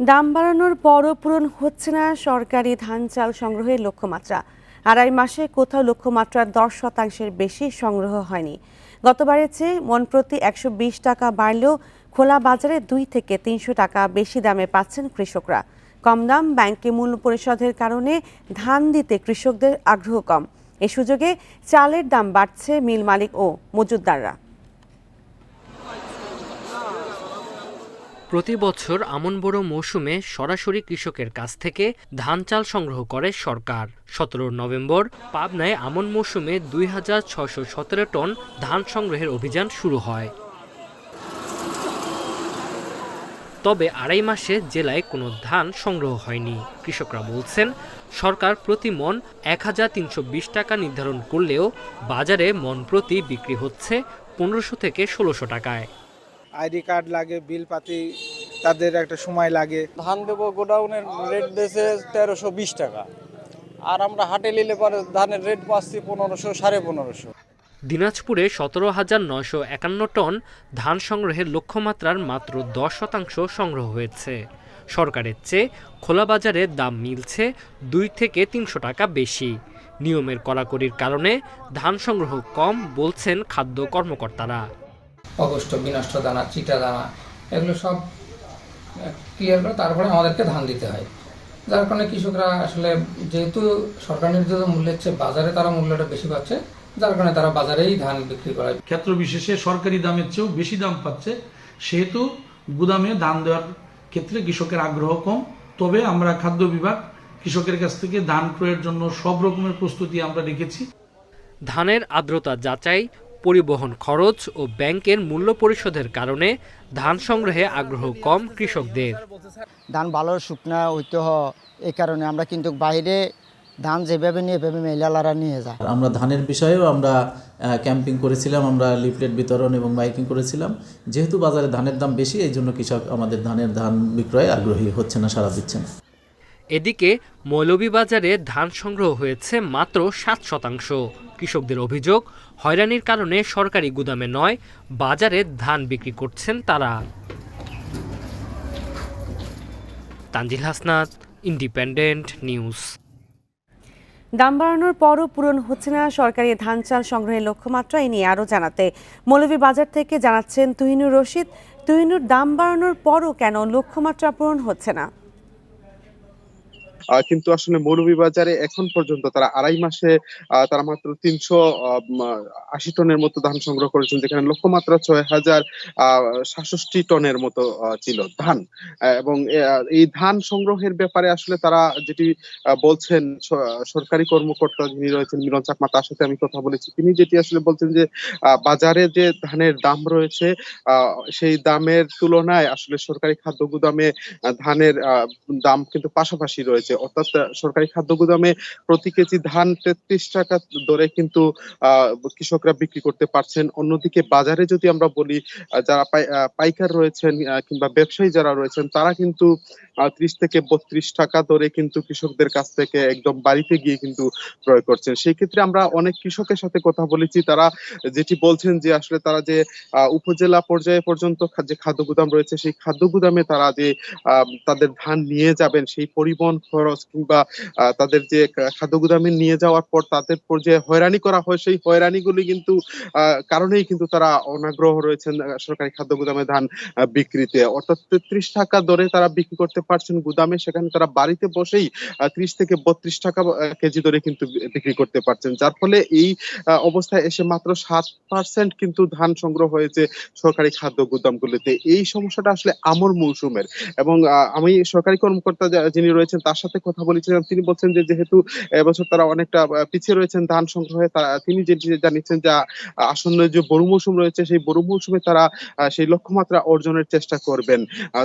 দাম বাড়ানোর পরও পূরণ হচ্ছে না সরকারি ধান চাল সংগ্রহের লক্ষ্যমাত্রা। আড়াই মাসে কোথাও লক্ষ্যমাত্রার দশ শতাংশের বেশি সংগ্রহ হয়নি। গতবারের চেয়ে মন প্রতি একশো বিশ টাকা বাড়লেও খোলা বাজারে দুই থেকে তিনশো টাকা বেশি দামে পাচ্ছেন কৃষকরা। কম দাম ব্যাংকে মূল্য পরিশোধের কারণে ধান দিতে কৃষকদের আগ্রহ কম। এ সুযোগে চালের দাম বাড়ছে মিল মালিক ও মজুতদাররা। প্রতি বছর আমন বড় মৌসুমে সরাসরি কৃষকের কাছ থেকে ধান চাল সংগ্রহ করে সরকার। সতেরো নভেম্বর পাবনায় আমন মৌসুমে দুই হাজার ছয়শো সতেরো টন ধান সংগ্রহের অভিযান শুরু হয়। তবে আড়াই মাসে জেলায় কোনো ধান সংগ্রহ হয়নি। কৃষকরা বলছেন, সরকার প্রতি মন এক হাজার তিনশো বিশ টাকা নির্ধারণ করলেও বাজারে মন প্রতি বিক্রি হচ্ছে পনেরোশো থেকে ষোলোশো টাকায়। আইডি কার্ড লাগে বিল পাতি তাদের একটা সময় লাগে। ধান দেবো গোডাউনের রেট দিয়েছে তেরোশো বিশ টাকা। আর আমরা হাটে নিলে পরে ধানের রেট পাচ্ছি পনেরোশো সাড়ে পনেরোশো। দিনাজপুরে সতেরো হাজার নয়শো একান্ন টন ধান সংগ্রহের লক্ষ্যমাত্রার মাত্র দশ শতাংশ সংগ্রহ হয়েছে। সরকারের চেয়ে খোলা বাজারে দাম মিলছে দুই থেকে তিনশো টাকা বেশি। নিয়মের কড়াকড়ির কারণে ধান সংগ্রহ কম বলছেন খাদ্য কর্মকর্তারা। অগস্ট বিনষ্ট দানা চিটা দানা এগুলো সব ক্লিয়ার করে তারপরে আমাদেরকে ধান দিতে হয়। যার কারণে কৃষকরা আসলে যেহেতু সরকার নির্ধারিত মূল্যের চেয়ে বাজারে তারা মূল্যটা বেশি পাচ্ছে যার কারণে তারা বাজারেই ধান বিক্রি করে। ক্ষেত্র বিশেষে সরকারি দামের চেয়েও বেশি দাম পাচ্ছে সেহেতু গুদামে ধান দেওয়ার ক্ষেত্রে কৃষকের আগ্রহ কম। তবে আমরা খাদ্য বিভাগ কৃষকের কাছ থেকে ধান ক্রয়ের জন্য সব রকমের প্রস্তুতি আমরা রেখেছি। ধানের আর্দ্রতা যাচাই পরিবহন খরচ ও ব্যাংকের মূল্য পরিশোধের কারণে ধান সংগ্রহে আগ্রহ কম কৃষকদের। ধান ভালো শুকনা হইতে এই কারণে আমরা কিন্তু বাইরে ধান যেভাবে নিয়ে এভাবে মেলালারা নিয়ে যায়। আমরা ধানের বিষয়েও আমরা ক্যাম্পিং করেছিলাম আমরা লিফলেট বিতরণ এবং মাইকিং করেছিলাম। যেহেতু বাজারে ধানের দাম বেশি এই জন্য কৃষক আমাদের ধানের ধান বিক্রয়ে আগ্রহী হচ্ছে না সারা দিচ্ছে না। এদিকে মৌলভীবাজারে ধান সংগ্রহ হয়েছে মাত্র সাত শতাংশ। কৃষকদের অভিযোগ, হয়রানির কারণে সরকারি গুদামে নয়, বাজারে ধান বিক্রি করছেন তারা। Tanzil Hasnat, independent news. দাম বাড়ানোর পরও পূরণ হচ্ছে না সরকারি ধান চাল সংগ্রহের লক্ষ্যমাত্রা এই নিয়ে আরও জানাতে মৌলভী বাজার থেকে জানাচ্ছেন তুহিনুর রশিদ। তুহিনুর, দাম বাড়ানোর পরও কেন লক্ষ্যমাত্রা পূরণ হচ্ছে না? কিন্তু আসলে মৌলভীবাজারে এখন পর্যন্ত তারা আড়াই মাসে তারা মাত্র তিনশো আশি টনের মতো ধান সংগ্রহ করেছেন, যেখানে লক্ষ্যমাত্রা ছয় হাজার সাতষট্টি টনের মতো ছিল ধান। এবং এই ধান সংগ্রহের ব্যাপারে আসলে তারা যেটি বলছেন সরকারি কর্মকর্তা যিনি রয়েছেন, মিলন চাকমা, তার সাথে আমি কথা বলেছি। তিনি যেটি আসলে বলছেন যে বাজারে যে ধানের দাম রয়েছে সেই দামের তুলনায় আসলে সরকারি খাদ্য গুদামে ধানের দাম কিন্তু পাশাপাশি রয়েছে। অর্থাৎ সরকারি খাদ্য গুদামে প্রতি কেজি ধান তেত্রিশ টাকা দরে কিন্তু কৃষকরা বিক্রি করতে পারছেন। অন্যদিকে বাজারে যদি আমরা বলি যারা পাইকার রয়েছেন কিংবা ব্যবসায়ী যারা রয়েছেন, তারা কিন্তু ত্রিশ থেকে বত্রিশ টাকা দরে কিন্তু কৃষকদের কাছ থেকে একদম বাড়িতে গিয়ে কিন্তু ক্রয় করছেন। সেই ক্ষেত্রে আমরা অনেক কৃষকের সাথে কথা বলেছি। তারা যেটি বলছেন যে আসলে তারা যে উপজেলা পর্যায়ে পর্যন্ত যে খাদ্য গুদাম রয়েছে, সেই খাদ্য গুদামে তারা যে তাদের ধান নিয়ে যাবেন, সেই পরিবহন খরচ কিংবা তাদের যে খাদ্য গুদামে নিয়ে যাওয়ার পর তাদের যে হয়রানি করা হয়, সেই হয়রানিগুলি কিন্তু কারণেই কিন্তু তারা অনাগ্রহ রয়েছেন সরকারি খাদ্য গুদামে ধান বিক্রিতে। অর্থাৎ তেত্রিশ টাকা দরে তারা বিক্রি করতে পারছেন গুদামে, সেখানে তারা বাড়িতে বসেই ত্রিশ থেকে বত্রিশ টাকা কেজি দরে কিন্তু বিক্রি করতে পারছেন। যার ফলে এই অবস্থায় এসে মাত্র সাত পার্সেন্ট কিন্তু ধান সংগ্রহ হয়েছে সরকারি খাদ্য গুদামগুলিতে। এই সমস্যাটা আসলে আমর মৌসুমের এবং আমি সরকারি কর্মকর্তা যিনি রয়েছেন, তার সাথে কথা বলেছিলাম। তিনি বলছেন যে, যেহেতু এবছর তারা অনেকটা পিছিয়ে রয়েছেন ধান সংগ্রহে তিনি যেটি জানিয়েছেন যে আসন্ন যে বড় মৌসুম রয়েছে, সেই বড় মৌসুমে তারা সেই লক্ষ্যমাত্রা অর্জনের চেষ্টা করবেন।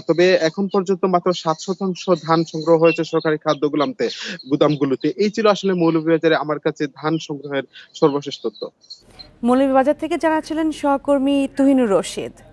তবে এখন পর্যন্ত মাত্র সাত শতাংশ ধান সংগ্রহ হয়েছে সরকারি খাদ্য গুলামতে গুদামগুলোতে। এই ছিল আসলে মৌলভীবাজারে আমার কাছে ধান সংগ্রহের সর্বশেষ তথ্য। মৌলভীবাজার থেকে জানাচ্ছিলেন সহকর্মী তুহিনুর রশিদ।